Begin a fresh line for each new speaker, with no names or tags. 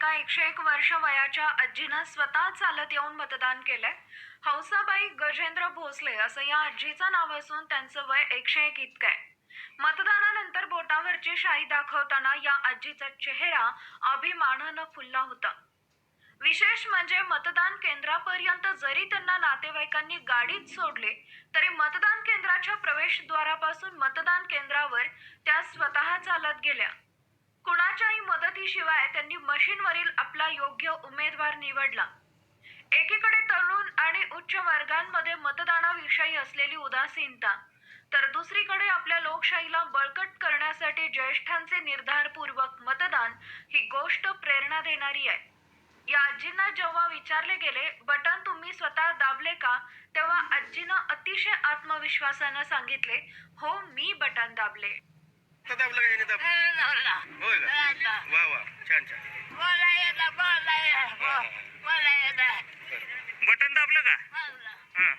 एका एकशे एक वर्ष वयाच्या आजीनं स्वतः चालत येऊन मतदान केलंय. हौसाबाई गजेंद्र भोसले असं या आजीचं नाव असून त्यांचं वय एकशे एक इतकं आहे. मतदानानंतर बोटावरची शाई दाखवताना या आजीचा चेहरा अभिमानानं फुलला होता. विशेष म्हणजे मतदान केंद्रापर्यंत जरी त्यांना नातेवाईकांनी गाडीत सोडले तरी मतदान केंद्राच्या प्रवेशद्वारापासून मतदान केंद्रावर त्या स्वतः चालत गेल्या कुणाच्याही मदतीशिवाय त्यांनी मशीनवरील आपला योग्य उमेदवार निवडला. एकीकडे तरुण आणि उच्च वर्गांमध्ये मतदानाविषयी असलेली उदासीनता तर दुसरीकडे आपल्या लोकशाहीला बळकट करण्यासाठी ज्येष्ठांचे निर्धारपूर्वक मतदान ही गोष्ट प्रेरणा देणारी आहे. या आजींना जेव्हा विचारले गेले बटन तुम्ही स्वतः दाबले का? तेव्हा आजीनं अतिशय आत्मविश्वासानं सांगितले हो मी बटन दाबले.
दाबलं का ह्याने दाबलं होय का वा वा छान छान
बोला. बोला
बरं.
बटन दाबलं का हा